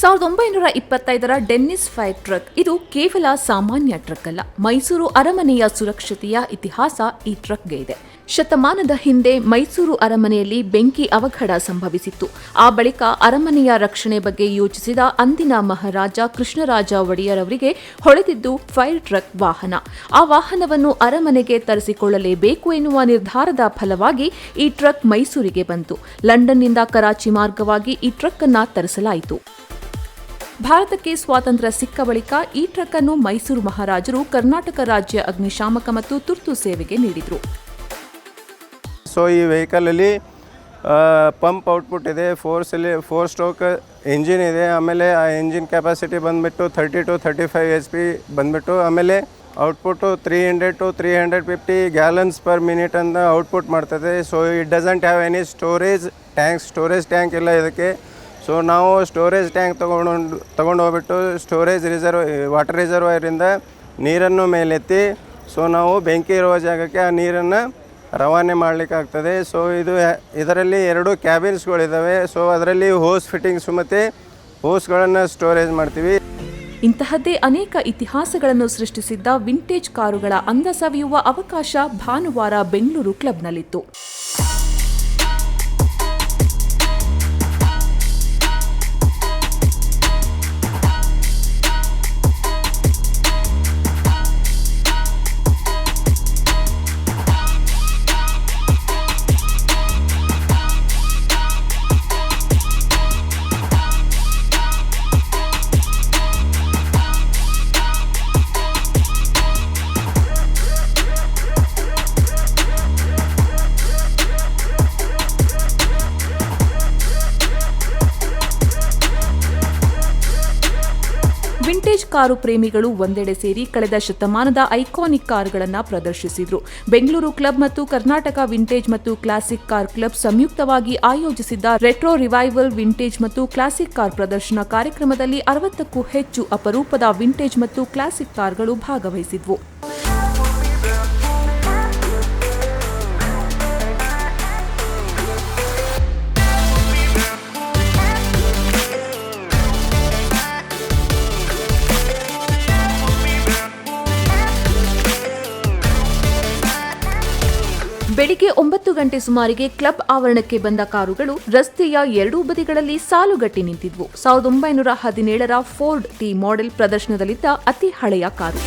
ಸಾವಿರದ ಒಂಬೈನೂರ ಇಪ್ಪತ್ತೈದರ ಡೆನ್ನಿಸ್ ಫೈರ್ ಟ್ರಕ್. ಇದು ಕೇವಲ ಸಾಮಾನ್ಯ ಟ್ರಕ್ ಅಲ್ಲ. ಮೈಸೂರು ಅರಮನೆಯ ಸುರಕ್ಷತೆಯ ಇತಿಹಾಸ ಈ ಟ್ರಕ್ಗೆ ಇದೆ. ಶತಮಾನದ ಹಿಂದೆ ಮೈಸೂರು ಅರಮನೆಯಲ್ಲಿ ಬೆಂಕಿ ಅವಘಡ ಸಂಭವಿಸಿತ್ತು. ಆ ಬಳಿಕ ಅರಮನೆಯ ರಕ್ಷಣೆ ಬಗ್ಗೆ ಯೋಚಿಸಿದ ಅಂದಿನ ಮಹಾರಾಜ ಕೃಷ್ಣರಾಜ ಒಡೆಯರ್ ಅವರಿಗೆ ಹೊಳೆದಿದ್ದು ಫೈರ್ ಟ್ರಕ್ ವಾಹನ. ಆ ವಾಹನವನ್ನು ಅರಮನೆಗೆ ತರಿಸಿಕೊಳ್ಳಲೇಬೇಕು ಎನ್ನುವ ನಿರ್ಧಾರದ ಫಲವಾಗಿ ಈ ಟ್ರಕ್ ಮೈಸೂರಿಗೆ ಬಂತು. ಲಂಡನ್ನಿಂದ ಕರಾಚಿ ಮಾರ್ಗವಾಗಿ ಈ ಟ್ರಕ್ ಅನ್ನ ತರಿಸಲಾಯಿತು. ಭಾರತಕ್ಕೆ ಸ್ವಾತಂತ್ರ್ಯ ಸಿಕ್ಕ ಬಳಿಕ ಈ ಟ್ರಕ್ ಅನ್ನು ಮೈಸೂರು ಮಹಾರಾಜರು, ಕರ್ನಾಟಕ ರಾಜ್ಯ ಅಗ್ನಿಶಾಮಕ ಮತ್ತು ತುರ್ತು ಸೇವೆಗೆ ನೀಡಿದರು. ಸೊ ಈ ವೆಹಿಕಲಲ್ಲಿ ಪಂಪ್ ಔಟ್ಪುಟ್ ಇದೆ ಫೋರ್ ಸಿಲಿ ಫೋರ್ ಸ್ಟ್ರೋಕ್ ಎಂಜಿನ್ ಇದೆ, ಆಮೇಲೆ ಆ ಎಂಜಿನ್ ಕೆಪಾಸಿಟಿ ಬಂದುಬಿಟ್ಟು thirty two thirty five H P ಬಂದುಬಿಟ್ಟು, ಆಮೇಲೆ output three hundred to three hundred fifty gallons per minute ಅಂತ ಔಟ್ಪುಟ್ ಮಾಡ್ತದೆ. So it doesn't have any storage tank storage tank ಇಲ್ಲ ಇದಕ್ಕೆ. ಸೊ ನಾವು ಸ್ಟೋರೇಜ್ ಟ್ಯಾಂಕ್ ತೊಗೊಂಡು ತೊಗೊಂಡು ಹೋಗ್ಬಿಟ್ಟು ಸ್ಟೋರೇಜ್ ರಿಸರ್ವ್ ವಾಟರ್ ರಿಸರ್ವರಿಂದ ನೀರನ್ನು ಮೇಲೆತ್ತಿ ಸೊ ನಾವು ಬೆಂಕಿ ಇರುವ ಜಾಗಕ್ಕೆ ಆ ನೀರನ್ನು ರವಾನೆ ಮಾಡಲಿಕ್ಕಾಗ್ತದೆ ಸೊ ಇದು, ಇದರಲ್ಲಿ ಎರಡು ಕ್ಯಾಬಿನ್ಸ್ಗಳಿದ್ದಾವೆ ಸೊ ಅದರಲ್ಲಿ ಹೋಸ್ ಫಿಟ್ಟಿಂಗ್ಸ್ ಮತ್ತು ಹೋಸ್ಗಳನ್ನು ಸ್ಟೋರೇಜ್ ಮಾಡ್ತೀವಿ. ಇಂತಹದ್ದೇ ಅನೇಕ ಇತಿಹಾಸಗಳನ್ನು ಸೃಷ್ಟಿಸಿದ್ದ ವಿಂಟೇಜ್ ಕಾರುಗಳ ಅಂದ ಸವಿಯುವ ಅವಕಾಶ ಭಾನುವಾರ ಬೆಂಗಳೂರು ಕ್ಲಬ್ನಲ್ಲಿತ್ತು ಕಾರು ಪ್ರೇಮಿಗಳು ಒಂದೆಡೆ ಸೇರಿ ಕಳೆದ ಶತಮಾನದ ಐಕಾನಿಕ್ ಕಾರುಗಳನ್ನು ಪ್ರದರ್ಶಿಸಿದ್ರು. ಬೆಂಗಳೂರು ಕ್ಲಬ್ ಮತ್ತು ಕರ್ನಾಟಕ ವಿಂಟೇಜ್ ಮತ್ತು ಕ್ಲಾಸಿಕ್ ಕಾರ್ ಕ್ಲಬ್ ಸಂಯುಕ್ತವಾಗಿ ಆಯೋಜಿಸಿದ್ದ ರೆಟ್ರೋ ರಿವೈವಲ್ ವಿಂಟೇಜ್ ಮತ್ತು ಕ್ಲಾಸಿಕ್ ಕಾರ್ ಪ್ರದರ್ಶನ ಕಾರ್ಯಕ್ರಮದಲ್ಲಿ ಅರವತ್ತಕ್ಕೂ ಹೆಚ್ಚು ಅಪರೂಪದ ವಿಂಟೇಜ್ ಮತ್ತು ಕ್ಲಾಸಿಕ್ ಕಾರ್ಗಳು ಭಾಗವಹಿಸಿದ್ವು. ಬೆಳಿಗ್ಗೆ ಒಂಬತ್ತು ಗಂಟೆ ಸುಮಾರಿಗೆ ಕ್ಲಬ್ ಆವರಣಕ್ಕೆ ಬಂದ ಕಾರುಗಳು ರಸ್ತೆಯ ಎರಡೂ ಬದಿಗಳಲ್ಲಿ ಸಾಲುಗಟ್ಟಿ ನಿಂತಿದ್ವು. ಸಾವಿರದ ಒಂಬೈನೂರ ಹದಿನೇಳರ ಫೋರ್ಡ್ ಟಿ ಮಾಡೆಲ್ ಪ್ರದರ್ಶನದಲ್ಲಿದ್ದ ಅತಿ ಹಳೆಯ ಕಾರು.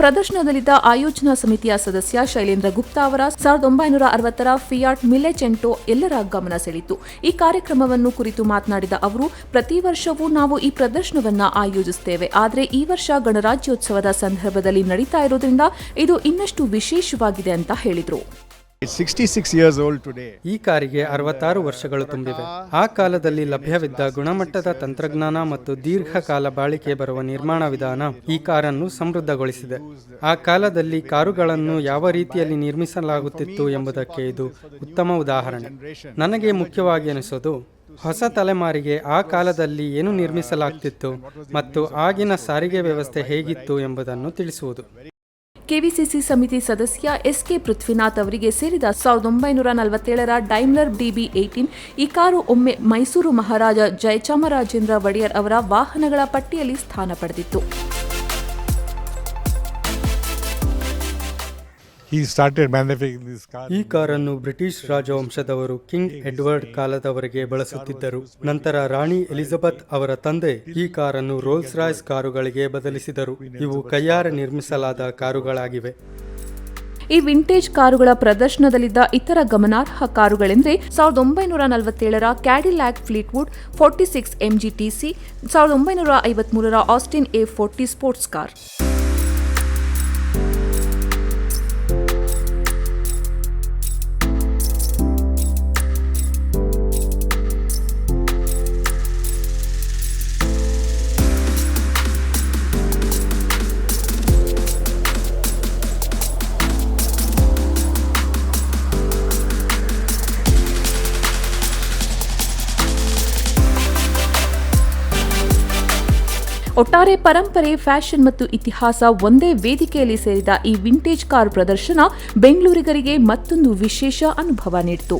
ಪ್ರದರ್ಶನದಲ್ಲಿದ್ದ ಆಯೋಜನಾ ಸಮಿತಿಯ ಸದಸ್ಯ ಶೈಲೇಂದ್ರ ಗುಪ್ತಾ ಅವರ ಸಾವಿರದ ಒಂಬೈನೂರ ಅರವತ್ತರ ಫಿಯಾಟ್ ಮಿಲೆಚೆಂಟೋ ಎಲ್ಲರ ಗಮನ ಸೆಳೆಯಿತು. ಈ ಕಾರ್ಯಕ್ರಮವನ್ನು ಕುರಿತು ಮಾತನಾಡಿದ ಅವರು, ಪ್ರತಿ ವರ್ಷವೂ ನಾವು ಈ ಪ್ರದರ್ಶನವನ್ನ ಆಯೋಜಿಸುತ್ತೇವೆ. ಆದರೆ ಈ ವರ್ಷ ಗಣರಾಜ್ಯೋತ್ಸವದ ಸಂದರ್ಭದಲ್ಲಿ ನಡೀತಾ ಇರೋದ್ರಿಂದ ಇದು ಇನ್ನಷ್ಟು ವಿಶೇಷವಾಗಿದೆ ಅಂತ ಹೇಳಿದರು. It's 66 years old today. ಈ ಕಾರಿಗೆ ಅರವತ್ತಾರು ವರ್ಷಗಳು ತುಂಬಿವೆ. ಆ ಕಾಲದಲ್ಲಿ ಲಭ್ಯವಿದ್ದ ಗುಣಮಟ್ಟದ ತಂತ್ರಜ್ಞಾನ ಮತ್ತು ದೀರ್ಘಕಾಲ ಬಾಳಿಕೆ ಬರುವ ನಿರ್ಮಾಣ ವಿಧಾನ ಈ ಕಾರನ್ನು ಸಮೃದ್ಧಗೊಳಿಸಿದೆ. ಆ ಕಾಲದಲ್ಲಿ ಕಾರುಗಳನ್ನು ಯಾವ ರೀತಿಯಲ್ಲಿ ನಿರ್ಮಿಸಲಾಗುತ್ತಿತ್ತು ಎಂಬುದಕ್ಕೆ ಇದು ಉತ್ತಮ ಉದಾಹರಣೆ. ನನಗೆ ಮುಖ್ಯವಾಗಿ ಅನಿಸೋದು, ಹೊಸ ತಲೆಮಾರಿಗೆ ಆ ಕಾಲದಲ್ಲಿ ಏನು ನಿರ್ಮಿಸಲಾಗ್ತಿತ್ತು ಮತ್ತು ಆಗಿನ ಸಾರಿಗೆ ವ್ಯವಸ್ಥೆ ಹೇಗಿತ್ತು ಎಂಬುದನ್ನು ತಿಳಿಸುವುದು. ಕೆವಿಸಿಸಿ ಸಮಿತಿ ಸದಸ್ಯ ಎಸ್ಕೆ ಪೃಥ್ವಿನಾಥ್ ಅವರಿಗೆ ಸೇರಿದ ಸಾವಿರದ ಒಂಬೈನೂರ ನಲವತ್ತೇಳರ ಡೈಮ್ಲರ್ ಡಿಬಿ ಏಟೀನ್ ಈ ಕಾರು ಒಮ್ಮೆ ಮೈಸೂರು ಮಹಾರಾಜ ಜಯಚಾಮರಾಜೇಂದ್ರ ಒಡೆಯರ್ ಅವರ ವಾಹನಗಳ ಪಟ್ಟಿಯಲ್ಲಿ ಸ್ಥಾನ ಪಡೆದಿತ್ತು. ಈ ಕಾರನ್ನು ಬ್ರಿಟಿಷ್ ರಾಜವಂಶದವರು ಕಿಂಗ್ ಎಡ್ವರ್ಡ್ ಕಾಲದವರೆಗೆ ಬಳಸುತ್ತಿದ್ದರು. ನಂತರ ರಾಣಿ ಎಲಿಜಬೆತ್ ಅವರ ತಂದೆ ಈ ಕಾರನ್ನು ರೋಲ್ಸ್ ರಾಯ್ಸ್ ಕಾರುಗಳಿಗೆ ಬದಲಿಸಿದರು. ಇವು ಕೈಯಾರೆ ನಿರ್ಮಿಸಲಾದ ಕಾರುಗಳಾಗಿವೆ. ಈ ವಿಂಟೇಜ್ ಕಾರುಗಳ ಪ್ರದರ್ಶನದಲ್ಲಿದ್ದ ಇತರ ಗಮನಾರ್ಹ ಕಾರುಗಳೆಂದರೆ ಸಾವಿರದ ಒಂಬೈನೂರ ನಲವತ್ತೇಳರ ಕ್ಯಾಡಿಲ್ಯಾಕ್ ಫ್ಲೀಟ್ವುಡ್ ಫೋರ್ಟಿ ಸಿಕ್ಸ್ ಎಂಜಿಟಿಸಿ ಸಾವಿರದ ಒಂಬೈನೂರ ಐವತ್ಮೂರರ Austin A forty sports car ಒಟ್ಟಾರೆ ಪರಂಪರೆ, ಫ್ಯಾಷನ್ ಮತ್ತು ಇತಿಹಾಸ ಒಂದೇ ವೇದಿಕೆಯಲ್ಲಿ ಸೇರಿದ ಈ ವಿಂಟೇಜ್ ಕಾರ್ ಪ್ರದರ್ಶನ ಬೆಂಗಳೂರಿಗರಿಗೆ ಮತ್ತೊಂದು ವಿಶೇಷ ಅನುಭವ ನೀಡಿತು.